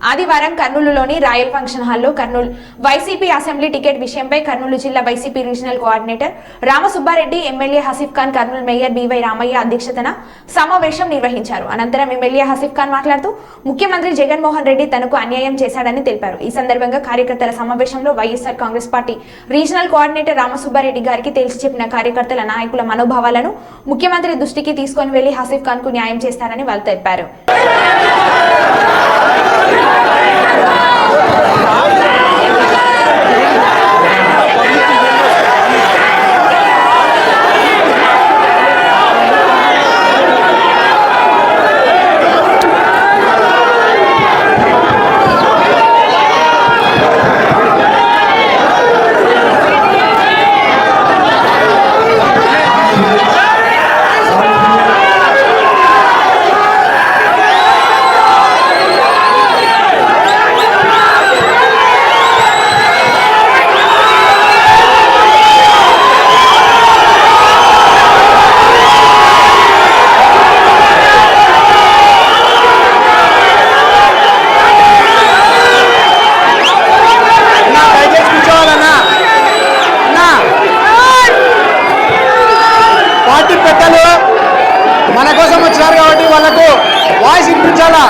ఆదివారం కర్నూలులోని royal function హాల్లో Kurnool YCP assembly ticket విషయంపై కర్నూలు జిల్లా YCP regional coordinator Ramasubbareddy MLA Hasif Khan Kurnool mayor BY Ramaiah అధ్యక్షతన సమావేశం నిర్వహించారు. అనంతరం ఎమ్మెల్యే హసీఫ్ ఖాన్ మాట్లాడుతూ ముఖ్యమంత్రి జగన్మోహన్ రెడ్డి తనకు అన్యాయం చేశాడని తెలిపారు. ఈ సందర్భంగా కార్యకర్తల సమావేశంలో YSR Congress party regional coordinator Ramasubbareddy గారికి తెలిసి చెప్పిన కార్యకర్తల నాయకుల మనోభావాలను ముఖ్యమంత్రి దృష్టికి తీసుకొని వెళ్ళి హసీఫ్ ఖాన్కు న్యాయం చేస్తారని వాళ్ళు తెలిపారు. যারা